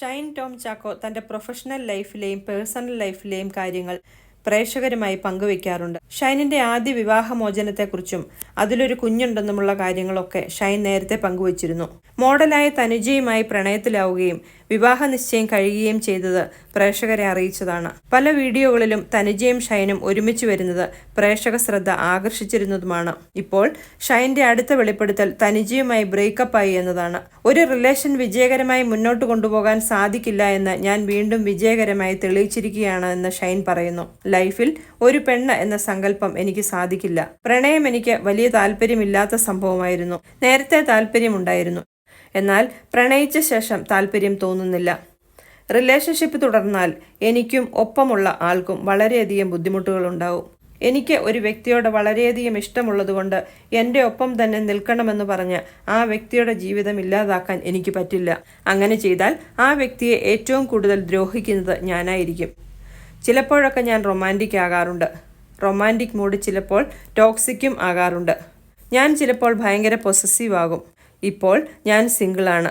ഷൈൻ ടോം ചാക്കോ തന്റെ professional ലൈഫിലെയും personal ലൈഫിലെയും കാര്യങ്ങൾ പ്രേക്ഷകരുമായി പങ്കുവെക്കാറുണ്ട്. ഷൈനിന്റെ ആദ്യ വിവാഹമോചനത്തെക്കുറിച്ചും അതിലൊരു കുഞ്ഞുണ്ടെന്നുമുള്ള കാര്യങ്ങളൊക്കെ ഷൈൻ നേരത്തെ പങ്കുവച്ചിരുന്നു. മോഡലായ തനുജയുമായി പ്രണയത്തിലാവുകയും വിവാഹ നിശ്ചയം കഴിയുകയും ചെയ്തത് പ്രേക്ഷകരെ അറിയിച്ചതാണ്. പല വീഡിയോകളിലും തനുജയും ഷൈനും ഒരുമിച്ച് വരുന്നത് പ്രേക്ഷക ശ്രദ്ധ ആകർഷിച്ചിരുന്നതുമാണ്. ഇപ്പോൾ ഷൈന്റെ അടുത്ത വെളിപ്പെടുത്തൽ തനുജയുമായി ബ്രേക്കപ്പ് ആയി എന്നതാണ്. ഒരു റിലേഷൻ വിജയകരമായി മുന്നോട്ട് കൊണ്ടുപോകാൻ സാധിക്കില്ല എന്ന് ഞാൻ വീണ്ടും വിജയകരമായി തെളിയിച്ചിരിക്കുകയാണ് എന്ന് ഷൈൻ പറയുന്നു. ലൈഫിൽ ഒരു പെണ്ണ് എന്ന സങ്കല്പം എനിക്ക് സാധിക്കില്ല. പ്രണയം എനിക്ക് വലിയ താല്പര്യമില്ലാത്ത സംഭവമായിരുന്നു. നേരത്തെ താല്പര്യമുണ്ടായിരുന്നു. എന്നാൽ പ്രണയിച്ച ശേഷം താല്പര്യം തോന്നുന്നില്ല. റിലേഷൻഷിപ്പ് തുടർന്നാൽ എനിക്കും ഒപ്പമുള്ള ആൾക്കും വളരെയധികം ബുദ്ധിമുട്ടുകളുണ്ടാവും. എനിക്ക് ഒരു വ്യക്തിയോട് വളരെയധികം ഇഷ്ടമുള്ളതുകൊണ്ട് എന്റെ ഒപ്പം തന്നെ നിൽക്കണമെന്ന് പറഞ്ഞ് ആ വ്യക്തിയുടെ ജീവിതം ഇല്ലാതാക്കാൻ എനിക്ക് പറ്റില്ല. അങ്ങനെ ചെയ്താൽ ആ വ്യക്തിയെ ഏറ്റവും കൂടുതൽ ദ്രോഹിക്കുന്നത് ഞാനായിരിക്കും. ചിലപ്പോഴൊക്കെ ഞാൻ റൊമാന്റിക് ആകാറുണ്ട്. റൊമാന്റിക് മൂഡ് ചിലപ്പോൾ ടോക്സിക്കും ആകാറുണ്ട്. ഞാൻ ചിലപ്പോൾ ഭയങ്കര പൊസസീവ് ആകും. ഇപ്പോൾ ഞാൻ സിംഗിളാണ്.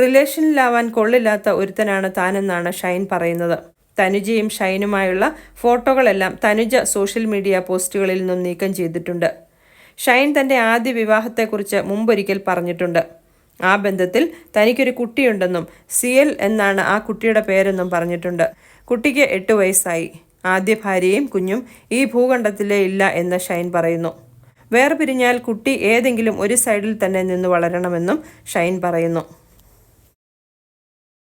റിലേഷനിലാവാൻ കൊള്ളില്ലാത്ത ഒരുത്തനാണ് താനെന്നാണ് ഷൈൻ പറയുന്നത്. തനുജയും ഷൈനുമായുള്ള ഫോട്ടോകളെല്ലാം തനുജ സോഷ്യൽ മീഡിയ പോസ്റ്റുകളിൽ നിന്നും നീക്കം ചെയ്തിട്ടുണ്ട്. ഷൈൻ തന്റെ ആദ്യ വിവാഹത്തെക്കുറിച്ച് മുമ്പൊരിക്കൽ പറഞ്ഞിട്ടുണ്ട്. ആ ബന്ധത്തിൽ തനിക്കൊരു കുട്ടിയുണ്ടെന്നും സിയൽ എന്നാണ് ആ കുട്ടിയുടെ പേരെന്നും പറഞ്ഞിട്ടുണ്ട്. കുട്ടിക്ക് എട്ട് വയസ്സായി. ആദ്യ ഭാര്യയും കുഞ്ഞും ഈ ഭൂഖണ്ഡത്തിലേ ഇല്ല എന്ന് ഷൈൻ പറയുന്നു. വേർപിരിഞ്ഞാൽ കുട്ടി ഏതെങ്കിലും ഒരു സൈഡിൽ തന്നെ നിന്ന് വളരണമെന്നും ഷൈൻ പറയുന്നു.